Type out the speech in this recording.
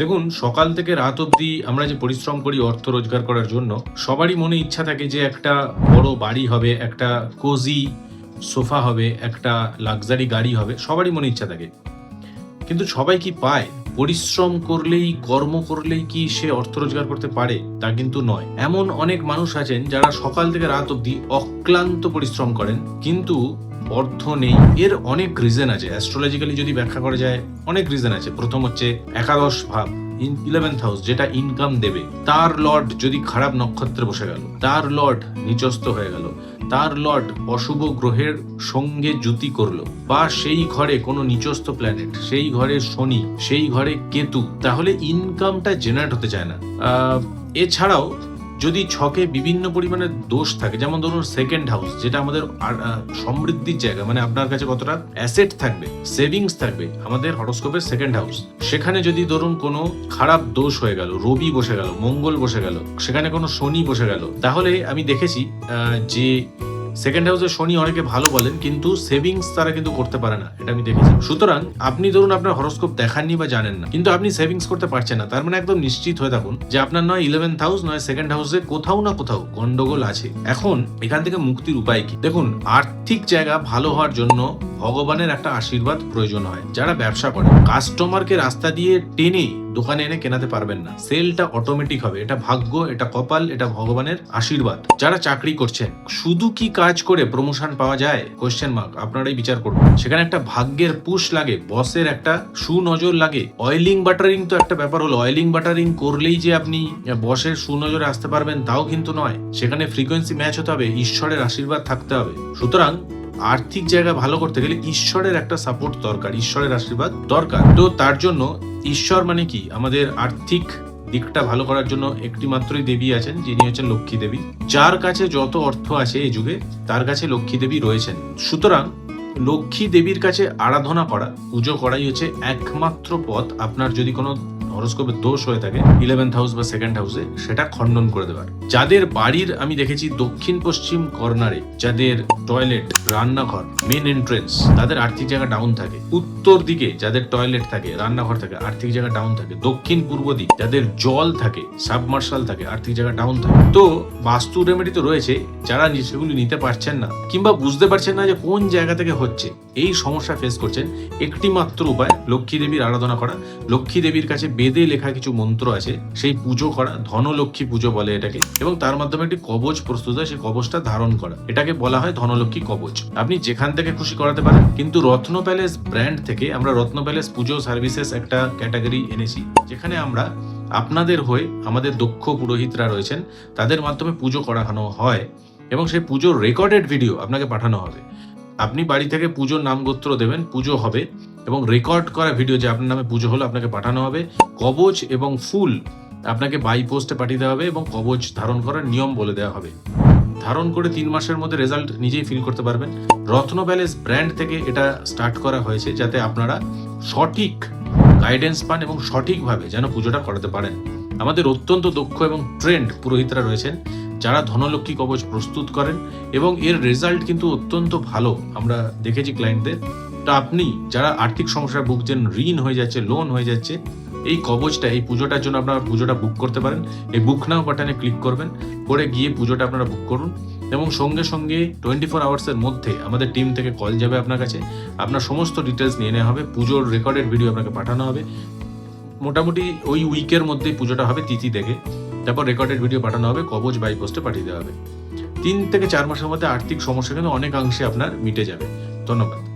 দেখুন, সকাল থেকে রাত অবধি আমরা যে পরিশ্রম করি অর্থ রোজগার করার জন্য, সবারই মনে ইচ্ছা থাকে যে একটা বড় বাড়ি হবে, একটা কোজি সোফা হবে, একটা লাক্সারি গাড়ি হবে, সবারই মনে ইচ্ছা থাকে। কিন্তু সবাই কি পায়? পরিশ্রম করলেই, কর্ম করলেই কি সে অর্থ রোজগার করতে পারে? তা কিন্তু নয়। এমন অনেক মানুষ আছেন যারা সকাল থেকে রাত অবধি অক্লান্ত পরিশ্রম করেন, কিন্তু অর্থ নেই। এর অনেক রিজন আছে। অ্যাস্ট্রোলজিক্যালি যদি ব্যাখ্যা করা যায়, অনেক রিজন আছে। প্রথম হচ্ছে একাদশ ভাব ইন ইলেভেন্থ হাউস যেটা ইনকাম দেবে। তার লর্ড যদি খারাপ নক্ষত্রে বসে গেল, তার লর্ড নিচস্ত হয়ে গেল, তার লর্ড অশুভ গ্রহের সঙ্গে জুতি করল, বা সেই ঘরে কোনো নিচস্থ প্ল্যানেট সেই ঘরে শনি, সেই ঘরে কেতু, তাহলে ইনকামটা জেনারেট হতে চায় না। এছাড়াও যদি ছকে বিভিন্ন পরিমাণে দোষ থাকে, যেমন ধরুন সেকেন্ড হাউস যেটা আমাদের সমৃদ্ধির জায়গা মানে আপনার কাছে কতটা অ্যাসেট থাকবে সেভিংস থাকবে, আমাদের হরোস্কোপের সেকেন্ড হাউস সেখানে যদি ধরুন কোনো খারাপ দোষ হয়ে গেল, রবি বসে গেল, মঙ্গল বসে গেল, সেখানে কোনো শনি বসে গেল, তাহলে আমি দেখেছি যে সেকেন্ড হাউসে শনি অনেকে ভালো বলেন, কিন্তু সেভিংস তারা কিন্তু করতে পারে না, এটা আমি দেখেছি। সুতরাং আপনি ধরুন আপনার হরস্কোপ দেখাননি বা জানেন না, কিন্তু আপনি সেভিংস করতে পারছেন না, তার মানে একদম নিশ্চিত হয়ে থাকুন যে আপনার নয় ইলেভেন্থ হাউস নয় সেকেন্ড হাউসে কোথাও না কোথাও গন্ডগোল আছে। এখন এখান থেকে মুক্তির উপায় কি? দেখুন, আর্থিক জায়গা ভালো হওয়ার জন্য ভগবানের একটা আশীর্বাদ প্রয়োজন হয়। যারা ব্যবসা করে কাস্টমারকে রাস্তা দিয়ে টেনে দোকানে এনে কেনাতে পারবেন না। সেলটা অটোমেটিক হবে। এটা ভাগ্য, এটা কপাল, এটা ভগবানের আশীর্বাদ। যারা চাকরি করছেন, শুধু কি কাজ করে প্রমোশন পাওয়া যায়? কোশ্চেন মার্ক আপনারাই বিচার করুন। সেখানে একটা ভাগ্যের পুশ লাগে বসের একটা সুনজর লাগে। অয়েলিং বাটারিং তো একটা ব্যাপার হলো। অয়েলিং বাটারিং করলেই যে আপনি বসের সুনজরে আসতে পারবেন, তাও কিন্তু নয়। সেখানে ফ্রিকোয়েন্সি ম্যাচ হতে হবে। ঈশ্বরের আশীর্বাদ থাকতে হবে। সুতরাং আর্থিক জায়গা ভালো করতে গেলে ঈশ্বরের একটা সাপোর্ট দরকার, ঈশ্বরের আশীর্বাদ দরকার। তো তার জন্য ঈশ্বর মানে কি? আমাদের আর্থিক দিকটা ভালো করার জন্য একটি মাত্রই দেবী আছেন, যিনি হচ্ছেন লক্ষ্মী দেবী। যার কাছে যত অর্থ আছে এই যুগে, তার কাছে লক্ষ্মী দেবী রয়েছেন। সুতরাং লক্ষ্মী দেবীর কাছে আরাধনা করা, পুজো করাই হচ্ছে একমাত্র পথ। আপনার যদি কোনো হরস্কোপের দোষ হয়ে থাকে ইলেভেন্থ হাউস বা সেকেন্ড হাউসে সেটা খণ্ডন করে দেওয়ার যাদের বাড়ির, আমি দেখেছি দক্ষিণ পশ্চিম কর্নারে যাদের টয়লেট রান্নাঘর মেন এন্ট্রেন্স তাদের আর্থিক জায়গা ডাউন থাকে। উত্তর দিকে যাদের টয়লেট থাকে, রান্নাঘর থাকে, আর্থিক জায়গা ডাউন থাকে। দক্ষিণ পূর্ব দিক, যাদের জল থাকে সাবমার্শাল থাকে, আর্থিক জায়গা ডাউন থাকে। তো বাস্তু রেমেডি তো রয়েছে, যারা সেগুলি নিতে পারছেন না, কিংবা বুঝতে পারছেন না যে কোন জায়গা থেকে হচ্ছে, এই সমস্যা ফেস করছেন একটি মাত্র উপায় লক্ষ্মী দেবীর আরাধনা করা। লক্ষ্মী দেবীর কাছে বেদে লেখা কিছু মন্ত্র আছে, সেই পুজো করা, ধনলক্ষ্মী পুজো বলে এটাকে, এবং তার মাধ্যমে একটি কবচ প্রস্তুত হয়, সেই কবচটা ধারণ করা। এটাকে বলা হয় ধনলক্ষ্মী কবচ। আপনি যেখান থেকে খুশি করাতে পারেন, কিন্তু রত্ন প্যালেস ব্র্যান্ড থেকে আমরা রত্ন প্যালেস পুজো সার্ভিসেস একটা ক্যাটাগরি এনেছি, যেখানে আমরা আপনাদের হয়ে আমাদের দক্ষ পুরোহিতরা রয়েছেন, তাদের মাধ্যমে পুজো করানো হয়, এবং সেই পুজোর রেকর্ডেড ভিডিও আপনাকে পাঠানো হবে। আপনি বাড়ি থেকে পুজোর নাম গোত্র দেবেন, পুজো হবে এবং রেকর্ড করা ভিডিও যে আপনার নামে পুজো হলো, আপনাকে পাঠানো হবে কবচ এবং ফুল আপনাকে বাই পোস্টে পাঠিয়ে দেওয়া হবে এবং কবচ ধারণ করার নিয়ম বলে দেওয়া হবে। ধারণ করে তিন মাসের মধ্যে রেজাল্ট নিজেই ফিল করতে পারবেন। রত্ন প্যালেস ব্র্যান্ড থেকে এটা স্টার্ট করা হয়েছে যাতে আপনারা সঠিক গাইডেন্স পান এবং সঠিকভাবে যেন পুজোটা করাতে পারেন। আমাদের অত্যন্ত দক্ষ এবং ট্রেন্ড পুরোহিতরা রয়েছেন, যারা ধনলক্ষ্মী কবচ প্রস্তুত করেন এবং এর রেজাল্ট কিন্তু অত্যন্ত ভালো। আমরা দেখেছি ক্লায়েন্টদের তো আপনি যারা আর্থিক সমস্যায় ভুগছেন, ঋণ হয়ে যাচ্ছে লোন হয়ে যাচ্ছে, এই কবচটা, এই পুজোটার জন্য আপনারা পুজোটা বুক করতে পারেন। এই বুক নাও বাটনে ক্লিক করবেন, করে গিয়ে পুজোটা আপনারা বুক করুন এবং সঙ্গে সঙ্গে টোয়েন্টি ফোর আওয়ার্সের মধ্যে আমাদের টিম থেকে কল যাবে আপনার কাছে। আপনার সমস্ত ডিটেলস নিয়ে নেওয়া হবে, পুজোর রেকর্ডেড ভিডিও আপনাকে পাঠানো হবে। মোটামুটি ওই উইকের মধ্যেই পুজোটা হবে, তিথি থেকে তারপর রেকর্ডেড ভিডিও পাঠানো হবে, কবচ বাই পোস্টে পাঠিয়ে দেওয়া হবে। তিন থেকে চার মাসের মধ্যে আর্থিক সমস্যা কিন্তু অনেকাংশে আপনার মিটে যাবে। ধন্যবাদ।